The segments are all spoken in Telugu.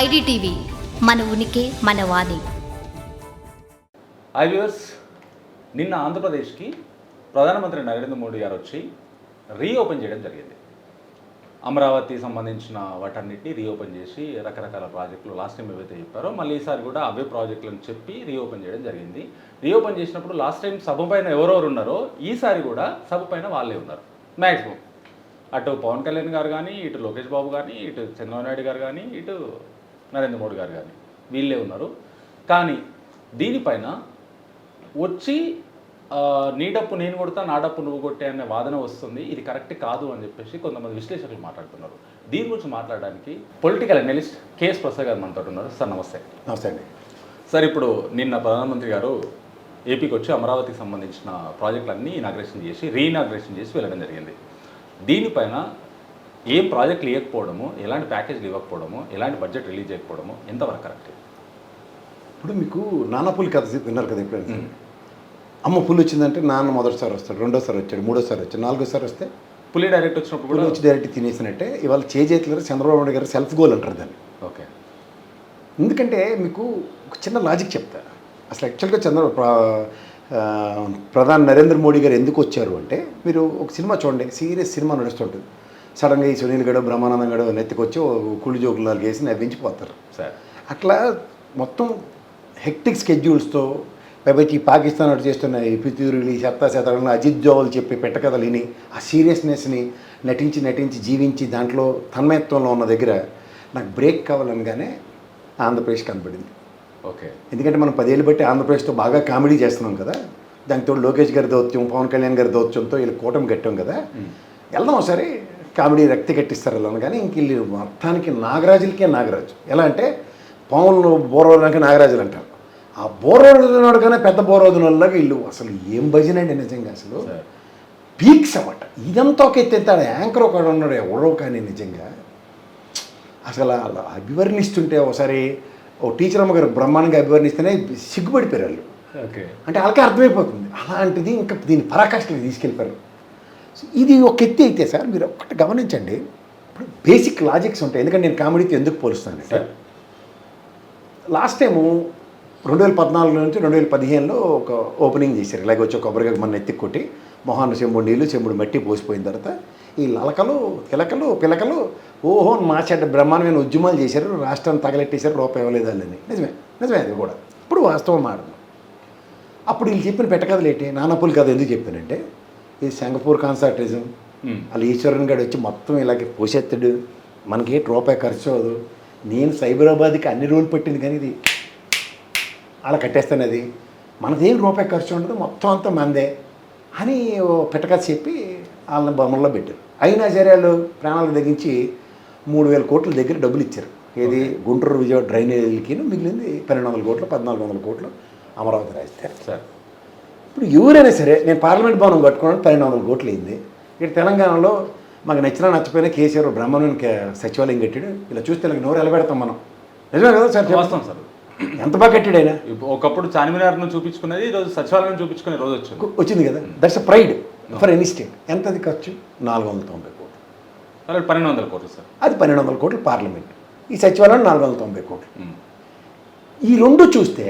ఐడిటీవీ మన ఉనికి మన వాణి. ఐవ్యూస్ నిన్న ఆంధ్రప్రదేశ్కి ప్రధానమంత్రి నరేంద్ర మోడీ గారు వచ్చి రీఓపెన్ చేయడం జరిగింది. అమరావతి సంబంధించిన వాటన్నిటిని రీఓపెన్ చేసి రకరకాల ప్రాజెక్టులు లాస్ట్ టైం ఏవైతే చెప్పారో మళ్ళీ ఈసారి కూడా అవే ప్రాజెక్టులను చెప్పి రీఓపెన్ చేయడం జరిగింది. రీఓపెన్ చేసినప్పుడు లాస్ట్ టైం సభ పైన ఎవరెవరు ఉన్నారో ఈసారి కూడా సభ పైన వాళ్ళే ఉన్నారు. మ్యాక్సిమం అటు పవన్ కళ్యాణ్ గారు కానీ ఇటు లోకేష్ బాబు కానీ ఇటు చంద్రబాబు నాయుడు గారు కానీ ఇటు నరేంద్ర మోడీ గారు కానీ వీళ్ళే ఉన్నారు. కానీ దీనిపైన వచ్చి ఆ, నీ డప్పు నేను కొడతా నా డప్పు నువ్వు కొట్టే అనే వాదన వస్తుంది. ఇది కరెక్ట్ కాదు అని చెప్పేసి కొంతమంది విశ్లేషకులు మాట్లాడుతున్నారు. దీని గురించి మాట్లాడడానికి పొలిటికల్ అనలిస్ట్ కేఎస్ ప్రసాద్ గారు మనతో ఉన్నారు. సార్ నమస్తే. నమస్తే అండి. సార్ ఇప్పుడు నిన్న ప్రధానమంత్రి గారు ఏపీకి వచ్చి అమరావతికి సంబంధించిన ప్రాజెక్టులన్నీ ఇనాగ్రేషన్ చేసి రీఇనాగ్రేషన్ చేసి వెళ్ళడం జరిగింది. దీనిపైన ఏం ప్రాజెక్టులు ఇవ్వకపోవడము ఎలాంటి ప్యాకేజీలు ఇవ్వకపోవడము ఎలాంటి బడ్జెట్ రిలీజ్ చేయకపోవడము ఎంతవరకు కరెక్ట్? ఇప్పుడు మీకు నాన్న పులి కథ విన్నారు కదా ఎప్పుడైనా అమ్మ పులి వచ్చిందంటే నాన్న మొదటిసారి వస్తాడు రెండోసారి వచ్చాడు మూడోసారి వచ్చాడు నాలుగోసారి వస్తే పులి డైరెక్ట్ వచ్చినప్పుడు పులి కూడా వచ్చి డైరెక్ట్ తినేసినట్టే ఇవాళ చేజేతులు చంద్రబాబు నాయుడు గారు సెల్ఫ్ గోల్ అంటారు దాన్ని. ఓకే. ఎందుకంటే మీకు ఒక చిన్న లాజిక్ చెప్తా. అసలు యాక్చువల్గా చంద్ర ప్రధాని నరేంద్ర మోడీ గారు ఎందుకు వచ్చారు అంటే మీరు ఒక సినిమా చూడండి సీరియస్ సినిమా నడుస్తుంటుంది. సడన్గా ఈ సునీల్ గడు బ్రహ్మానందం గడు నెత్తికొచ్చి కుళ్ళు జోకులు నాలుగు వేసి నవ్వించిపోతారు. సార్. అట్లా మొత్తం హెక్టిక్ స్కెడ్యూల్స్తో పైపైకి ఈ పాకిస్తాన్ అటు చేస్తున్న ఈ పితూరులు ఈ చెత్తా శతాలను అజిత్ జోవల్ చెప్పి పెట్టకథలు విని ఆ సీరియస్నెస్ని నటించి నటించి జీవించి దాంట్లో తన్మయత్వంలో ఉన్న దగ్గర నాకు బ్రేక్ కావాలనగానే ఆంధ్రప్రదేశ్ కనబడింది. ఓకే. ఎందుకంటే మనం పదేళ్ళు బట్టి ఆంధ్రప్రదేశ్తో బాగా కామెడీ చేస్తున్నాం కదా. దానితో లోకేష్ గారి దౌత్యం పవన్ కళ్యాణ్ గారి దౌత్యంతో వీళ్ళు కూటమి కట్టాం కదా. వెళ్దాం ఒకసారి కామెడీ రక్తి కట్టిస్తారు వెళ్ళాను కానీ ఇంక వీళ్ళు మొత్తానికి నాగరాజులకే నాగరాజు. ఎలా అంటే పాములు బోరవడానికి నాగరాజులు అంటారు. ఆ బోరవదునాడు కానీ పెద్ద బోరవదునలాగా వీళ్ళు అసలు ఏం భజన అండి నిజంగా అసలు? పీక్స్ అన్నమాట. ఇదంతా ఒక ఎత్తెత్తాడు యాంకర్ ఒకడు ఉన్నాడు. ఎవరో కానీ నిజంగా. అసలు అలా అభివర్ణిస్తుంటే ఒకసారి ఓ టీచర్ అమ్మగారు బ్రహ్మాండంగా అభివర్ణిస్తేనే సిగ్గుపడిపోయారు వాళ్ళు. ఓకే. అంటే వాళ్ళకే అర్థమైపోతుంది. అలాంటిది ఇంకా దీని పరాకాష్ఠకి తీసుకెళ్ళిపోయారు. ఇది ఒక ఎత్తి అయితే సార్ మీరు ఒకటి గమనించండి. ఇప్పుడు బేసిక్ లాజిక్స్ ఉంటాయి. ఎందుకంటే నేను కామెడీతో ఎందుకు పోలుస్తానంటే సార్. లాస్ట్ టైము రెండు వేల పద్నాలుగు నుంచి రెండు వేల పదిహేనులో ఒక ఓపెనింగ్ చేశారు. ఇలాగ వచ్చి కొబ్బరిగా మన ఎత్తి కొట్టి మొహాన్ని చెంబుడు నీళ్ళు చెంబుడు మట్టి పోసిపోయిన తర్వాత ఈ లలకలు పిలకలు పిలకలు ఓహో మా చెడ్డ బ్రహ్మాండమైన ఉద్యమాలు చేశారు. రాష్ట్రాన్ని తగలెట్టేశారు. రూపాయి ఇవ్వలేదు వాళ్ళని నిజమే. నిజమే అది కూడా. ఇప్పుడు వాస్తవం మాడదు అప్పుడు వీళ్ళు చెప్పిన పెట్టకథలు ఏంటి? నానపుల్ కథ ఎందుకు చెప్పానంటే ఇది సింగపూర్ కాన్సర్టిజం. వాళ్ళు ఈశ్వరన్ గడు వచ్చి మొత్తం ఇలాగే పోసెత్తాడు మనకి రూపాయి ఖర్చు అవ్వదు. నేను సైబరాబాద్కి అన్ని రోజులు పట్టింది కానీ ఇది అలా కట్టేస్తాను అది. మనదేం రూపాయి ఖర్చు ఉండదు మొత్తం అంతా మందే అని ఓ పిట్టకథ చెప్పి వాళ్ళని బొమ్మల్లో పెట్టారు. అయినా సరే వాళ్ళు ప్రాణాలకు తగ్గించి మూడు వేల కోట్ల దగ్గర డబ్బులు ఇచ్చారు. ఏది? గుంటూరు విజయవాడ డ్రైనేజీలకి మిగిలింది పన్నెండు వందల కోట్లు పద్నాలుగు వందల కోట్లు అమరావతి రాజధాని. సార్ ఇప్పుడు ఎవరైనా సరే నేను పార్లమెంట్ భవనం కట్టుకోవడానికి పన్నెండు వందల కోట్లు అయింది. ఇక్కడ తెలంగాణలో మాకు నచ్చినా నచ్చపోయినా కేసీఆర్ బ్రహ్మాండం సచివాలయం కట్టాడు. ఇలా చూస్తే ఇలా నోరు ఎలబెడతాం మనం. నిజమే కదా సార్ వాస్తవం సార్. ఎంత బాగా కట్టాడు ఆయన? ఒకప్పుడు చార్మినార్ను చూపించుకునేది ఈరోజు సచివాలయం చూపించుకునే రోజు వచ్చింది. వచ్చింది కదా. That's a pride for any state ఎంత అది ఖర్చు? నాలుగు వందల తొంభై కోట్లు. పన్నెండు వందల కోట్లు సార్. అది పన్నెండు వందల కోట్లు పార్లమెంట్. ఈ సచివాలయం నాలుగు వందల తొంభై కోట్లు. ఈ రెండు చూస్తే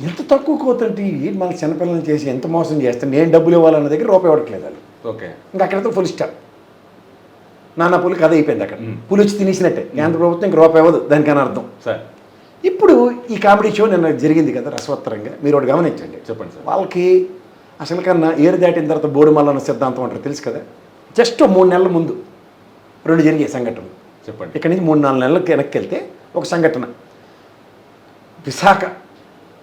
ఎంత తక్కువ కోతంటే ఏంటి మన చిన్నపిల్లలు చేసి ఎంత మోసం చేస్తే నేను డబ్బులు ఇవ్వాలన్న దగ్గర రూపాయి ఇవ్వట్లేదు వాళ్ళు. ఓకే. ఇంకా అక్కడితో ఫుల్ స్టాప్ నాన్న పులి కథ అయిపోయింది అక్కడ. పులి వచ్చి తినేసినట్టే. కేంద్ర ప్రభుత్వం ఇంక రూపాయి ఇవ్వదు దానికని అర్థం. సార్. ఇప్పుడు ఈ కామెడీ షో నిన్న జరిగింది కదా రసవత్తరంగా. మీరు ఒకటి గమనించండి. చెప్పండి సార్. వాళ్ళకి అసలు కన్నా ఏరు దాటిన తర్వాత బోడు మల్లన్న సిద్ధాంతం అంటారు తెలుసు కదా? జస్ట్ మూడు నెలల ముందు రెండు జరిగే సంఘటనలు. చెప్పండి. ఇక్కడి నుంచి మూడు నాలుగు నెలలకు వెనక్కి వెళ్తే ఒక సంఘటన. విశాఖ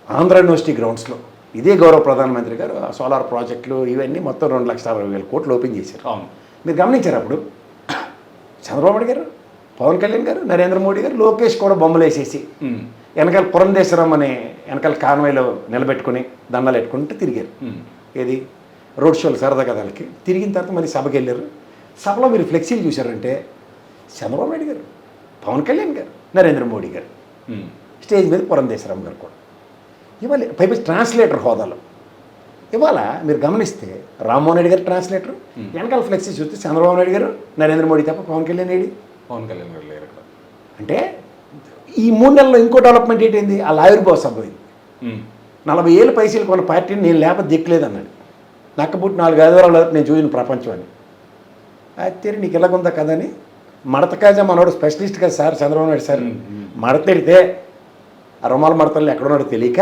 ఆంధ్ర యూనివర్సిటీ గ్రౌండ్స్లో. ఇదే గౌరవ ప్రధానమంత్రి గారు ఆ సోలార్ ప్రాజెక్టులు ఇవన్నీ మొత్తం రెండు లక్షల అరవై వేల కోట్లు ఓపెన్ చేశారు. అవును. మీరు గమనించారు అప్పుడు? చంద్రబాబు నాయుడు గారు పవన్ కళ్యాణ్ గారు నరేంద్ర మోడీ గారు లోకేష్ కూడా బొమ్మలు వేసేసి. వెనకాల పురంధేశ్వరం అనే వెనకాల కాన్వాయ్లో నిలబెట్టుకుని దండాలు పెట్టుకుంటూ తిరిగారు. ఏది? రోడ్ షోలు సరదా కథలకి. తిరిగిన తర్వాత మరి సభకి వెళ్ళారు. సభలో మీరు ఫ్లెక్సీలు చూశారంటే చంద్రబాబు నాయుడు గారు పవన్ కళ్యాణ్ గారు నరేంద్ర మోడీ గారు. స్టేజ్ మీద పురంధేశ్వరం గారు కూడా. ఇవాళ పైపు ట్రాన్స్లేటర్ హోదాలో. ఇవాళ మీరు గమనిస్తే రామ్మోహన్ రెడ్డి గారు ట్రాన్స్లేటర్ వెనకాల ఫ్లెక్సీ చూస్తే చంద్రబాబు నాయుడు గారు నరేంద్ర మోడీ తప్ప పవన్ కళ్యాణ్ ఏడి పవన్ కళ్యాణ్ గారు లేరు అంటే ఈ మూడు నెలల్లో ఇంకో డెవలప్మెంట్ ఏంటైంది ఆ సభ అయింది ఉమ్. నలభై ఏళ్ళు పైసలు కొన్న పార్టీని నేను లేకపోతే దిక్కులేదు అన్నాడు నక్కపుట్టి నాలుగు ఆదివారాలు నేను చూసిన ప్రపంచం అని. అయితే నీకు ఎలాగుందా కదని మడతకాజా మనోడు స్పెషలిస్ట్ కదా సార్ చంద్రబాబు నాయుడు సార్ మడతెడితే ఆ రుమాల మడతలు ఎక్కడున్నాడో తెలియక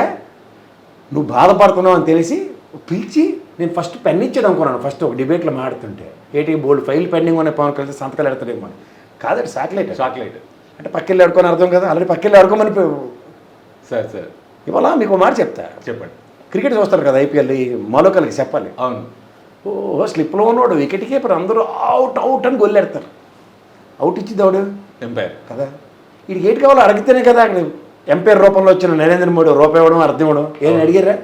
నువ్వు బాధపడుతున్నావు అని తెలిసి పిలిచి నేను ఫస్ట్ పెన్ ఇచ్చాడు అనుకున్నాను. ఫస్ట్ ఒక డిబేట్లో మాడుతుంటే ఏటి బోల్డ్ ఫైల్ పెండింగ్ ఉన్న పవన్ కలిసి సంతకాలు ఎడతాడేమో అని. కాదండి సాటిలైట్ చాక్లెట్ అంటే పక్కెళ్ళి ఆడుకొని అర్థం కదా. ఆల్రెడీ పక్కెళ్ళి ఆడుకోమని పో- సార్ సార్. ఇవాళ మీకు మాట చెప్తా. చెప్పండి. క్రికెట్ చూస్తారు కదా ఐపీఎల్ మలోకలకి చెప్పాలి. అవును. ఓ స్లిప్లో ఉన్నాడు. వికెట్ కీపర్ అందరూ అవుట్ అవుట్ అని గొల్లెడతారు. అవుట్ ఇచ్చింది ఎవడు? ఎంపైర్ కదా. వీడికి ఏంటి కావాలో అడిగితేనే కదా. అక్కడ ఎంపైర్ రూపంలో వచ్చిన నరేంద్ర మోడీ రూపాయి ఇవ్వడం అర్థం ఇవ్వడం. ఏం అడిగారా?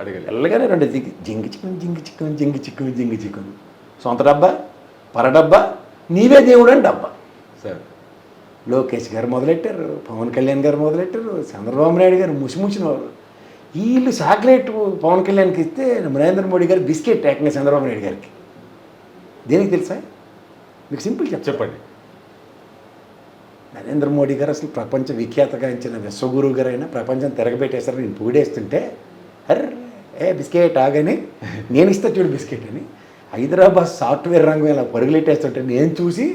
అడగలేదు ఎల్లగానే రెండు జింగి జింగి చిక్కుని జింగి చిక్కుని జింగి చిక్కుని జింగి చిక్కుని. సొంత డబ్బా పర డబ్బా నీవే దేవుడు అని డబ్బా. సార్. లోకేష్ గారు మొదలెట్టారు పవన్ కళ్యాణ్ గారు మొదలెట్టారు చంద్రబాబు నాయుడు గారు ముసిముసిన వారు వీళ్ళు చాక్లెట్ పవన్ కళ్యాణ్కి ఇస్తే నరేంద్ర మోడీ గారు బిస్కెట్ ఏకంగా చంద్రబాబు నాయుడు గారికి. దేనికి తెలుసా? మీకు సింపుల్ చెప్పండి. నరేంద్ర మోడీ గారు అసలు ప్రపంచ విఖ్యాతగాంచిన విశ్వగురువు గారు అయినా ప్రపంచం తిరగబెట్టేసరికి నేను పొగిడేస్తుంటే అర్రే ఏ బిస్కెట్ ఆగని నేను ఇస్తా చూడు బిస్కెట్ అని. హైదరాబాద్ సాఫ్ట్వేర్ రంగం ఇలా పరుగులెట్టేస్తుంటే నేను చూసి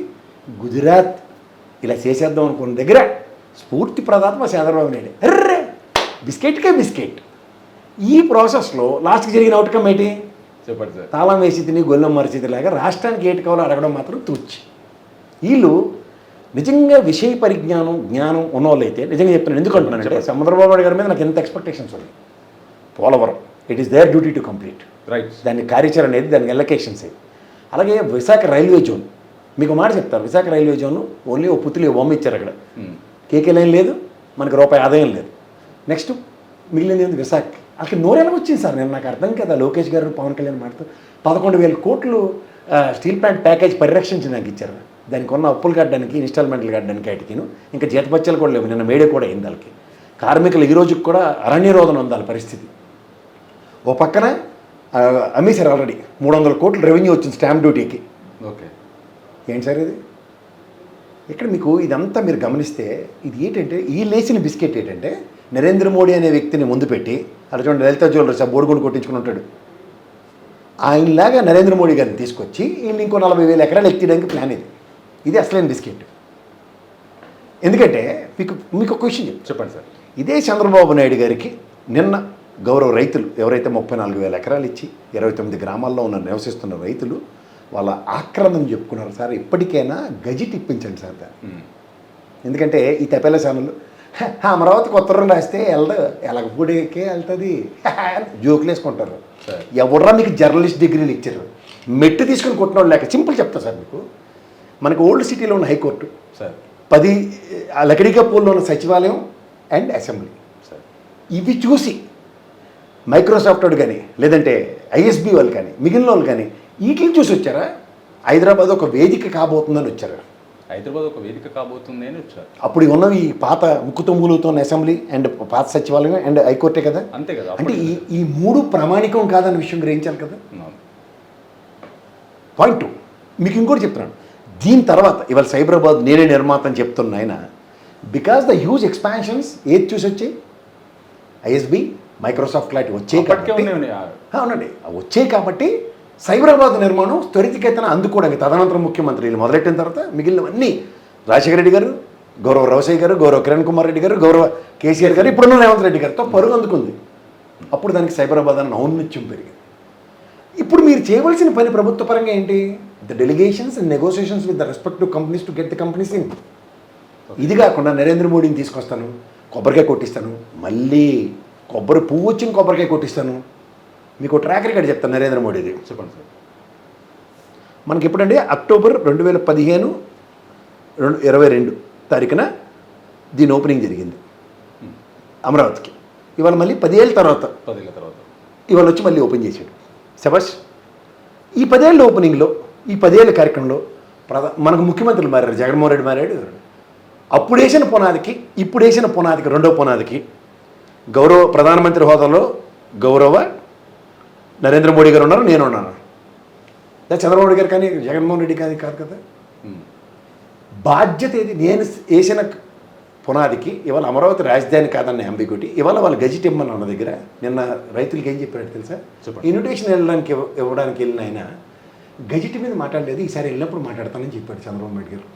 గుజరాత్ ఇలా చేసేద్దాం అనుకున్న దగ్గర స్ఫూర్తి ప్రదాత్మ చంద్రబాబు నాయుడు. అర్రే బిస్కెట్కే బిస్కెట్. ఈ ప్రాసెస్లో లాస్ట్కి జరిగిన అవుట్కమ్ ఏంటి? చెప్పండి సార్. తాళం వేసి తిని గొల్లెం మరిచి లాగా రాష్ట్రానికి ఏటి కావాలో అడగడం మాత్రం తూచి వీళ్ళు నిజంగా విషయ పరిజ్ఞానం జ్ఞానం ఉన్నోళ్ళైతే నిజంగా చెప్తున్నాను. ఎందుకు అంటున్నానంటే చంద్రబాబు నాయుడు గారి మీద నాకు ఎంత ఎక్స్పెక్టేషన్స్ ఉన్నాయి? Polavaram. It is their duty to complete right దాని కార్యాచరణ అనేది దానికి ఎలకేషన్స్ అలాగే విశాఖ రైల్వే జోన్. మీకు మాట చెప్తాను. విశాఖ రైల్వే జోన్ ఓన్లీ ఓ పుత్తులు బొమ్మ ఇచ్చారు అక్కడ. కేకే లైన్ లేదు మనకి రూపాయి ఆదాయం లేదు. నెక్స్ట్ మిగిలింది ఏంది? విశాఖ. అక్కడ నోరెలా వచ్చింది సార్. నేను నాకు అర్థం కదా. లోకేష్ గారు పవన్ కళ్యాణ్ మాటతో పదకొండు వేల కోట్లు స్టీల్ ప్లాంట్ ప్యాకేజ్ పరిరక్షించి నాకు ఇచ్చారు. దానికి ఉన్న అప్పులు కట్టడానికి ఇన్స్టాల్మెంట్లు కట్టడానికి వాటికిను ఇంకా జీతపత్యాలు కూడా లేవు. నిన్న మేడే కూడా అయింది వాళ్ళకి. కార్మికులు ఈ రోజుకి కూడా అరణ్యరోధన ఉంది వాళ్ళ పరిస్థితి. ఓ పక్కన అమ్మేశారు ఆల్రెడీ మూడు వందల కోట్ల రెవెన్యూ వచ్చింది స్టాంప్ డ్యూటీకి ఓకే. ఏంటి సార్ ఇది? ఇక్కడ మీకు ఇదంతా మీరు గమనిస్తే ఇది ఏంటంటే ఈ లేచిన బిస్కెట్ ఏంటంటే నరేంద్ర మోడీ అనే వ్యక్తిని ముందు పెట్టి అక్కడ చూడండి లలిత జ్యువెలర్స్ ఆ బోడిగుండు కొట్టించుకుని ఉంటాడు. ఆయనలాగా నరేంద్ర మోడీ గారిని తీసుకొచ్చి వీళ్ళు ఇంకో నలభై వేల ఎకరాలు ఎక్కియడానికి ప్లాన్ ఇది. ఇది అసలైన బిస్కెట్. ఎందుకంటే మీకు మీకు ఒక విషయం చెప్పండి సార్. ఇదే చంద్రబాబు నాయుడు గారికి నిన్న గౌరవ రైతులు ఎవరైతే ముప్పై నాలుగు వేల ఎకరాలు ఇచ్చి ఇరవై తొమ్మిది గ్రామాల్లో ఉన్న నివసిస్తున్న రైతులు వాళ్ళ ఆక్రందం చెప్పుకున్నారు సార్. ఇప్పటికైనా గజిట్ ఇప్పించండి సార్. ఎందుకంటే ఈ తెపేల ఛానల్ అమరావతి కొత్త రెండు రాస్తే వెళ్ళదు ఎలగపూడికే వెళ్తుంది? జోకులు వేసుకుంటారు. ఎవడరా మీకు జర్నలిస్ట్ డిగ్రీలు ఇచ్చారు? మెట్టు తీసుకుని కొట్టినోడు లేక సింపుల్ చెప్తా సార్ మీకు. మనకి ఓల్డ్ సిటీలో ఉన్న హైకోర్టు. సార్. పది ఆ లకడికపూర్లో ఉన్న సచివాలయం అండ్ అసెంబ్లీ. సార్. ఇవి చూసి మైక్రోసాఫ్ట్ వాడు కానీ లేదంటే ఐఎస్బి వాళ్ళు కానీ మిగిలిన వాళ్ళు కానీ వీటిని చూసి వచ్చారా? హైదరాబాద్ ఒక వేదిక కాబోతుందని వచ్చారు? హైదరాబాద్ ఒక వేదిక కాబోతుంది అని వచ్చారు. అప్పుడు ఉన్నవి ఈ పాత ముక్కుతో మూలుగుతున్న అసెంబ్లీ అండ్ పాత సచివాలయం అండ్ హైకోర్టే కదా? అంతే కదా అంటే ఈ ఈ మూడు ప్రామాణికం కాదన్న విషయం గ్రహించాలి కదా. Point two. మీకు ఇంకోటి చెప్తున్నాను. దీని తర్వాత ఇవాళ సైబరాబాద్ నేనే నిర్మాత అని చెప్తున్న ఆయన బికాస్ ద హ్యూజ్ ఎక్స్పాన్షన్స్ ఏది చూసి వచ్చాయి? ఐఎస్బి మైక్రోసాఫ్ట్ లాంటి వచ్చాయి కాబట్టి అవునండి. అవి వచ్చాయి కాబట్టి సైబరాబాద్ నిర్మాణం త్వరితగతిన అందుకోవడానికి తదనంతరం ముఖ్యమంత్రి వీళ్ళు మొదలెట్టిన తర్వాత మిగిలినవన్నీ రాజశేఖర రెడ్డి గారు గౌరవ రవసయ్య గారు గౌరవ కిరణ్ కుమార్ రెడ్డి గారు గౌరవ కేసీఆర్ గారు ఇప్పుడున్న రేవంత్ రెడ్డి గారితో పరుగు అందుకుంది. అప్పుడు దానికి సైబరాబాద్ అన్న ఔన్నత్యం పెరిగింది. ఇప్పుడు మీరు చేయవలసిన పని ప్రభుత్వ పరంగా ఏంటి? The delegations and negotiations with the respect to companies to get the companies in ఇది కాకుండా నరేంద్ర మోడీని తీసుకొస్తాను కొబ్బరికాయ కొట్టిస్తాను మళ్ళీ కొబ్బరి పువ్వు వచ్చిన కొబ్బరికాయ కొట్టిస్తాను. మీకు ట్రాక్ రికార్డ్ చెప్తాను నరేంద్ర మోడీది. చెప్పండి సార్. మనకి ఎప్పుడంటే అక్టోబర్ రెండు వేల పదిహేను రెండు ఇరవై రెండు తారీఖున దీని ఓపెనింగ్ జరిగింది. అమరావతికి. ఇవాళ మళ్ళీ పదిహేళ్ళ తర్వాత. పదేళ్ళ తర్వాత. ఇవాళ వచ్చి మళ్ళీ ఓపెన్ చేసాడు శబాష్ ఈ పదేళ్ళ ఓపెనింగ్లో ఈ పదేళ్ళ కార్యక్రమంలో ప్రధా మనకు ముఖ్యమంత్రులు మారారు జగన్మోహన్ రెడ్డి మారాడు. అప్పుడు వేసిన పునాదికి ఇప్పుడు వేసిన పునాదికి రెండో పునాదికి గౌరవ ప్రధానమంత్రి హోదాలో గౌరవ నరేంద్ర మోడీ గారు ఉన్నారు నేను ఉన్నాను. చంద్రబాబు గారు కానీ జగన్మోహన్ రెడ్డి కానీ కాదు కదా? బాధ్యత ఏది? నేను వేసిన పునాదికి ఇవాళ అమరావతి రాజధాని కాదన్న అంబిగుటి ఇవాళ వాళ్ళు గజిట్ ఇమ్మని ఉన్న దగ్గర నిన్న రైతులకి ఏం చెప్పాడు తెలుసా? ఇన్విటేషన్ వెళ్ళడానికి ఇవ్వడానికి వెళ్ళిన ఆయన గెజిట్ మీద మాట్లాడలేదు ఈసారి వెళ్ళినప్పుడు మాట్లాడతానని చెప్పాడు చంద్రబాబు నాయుడు గారు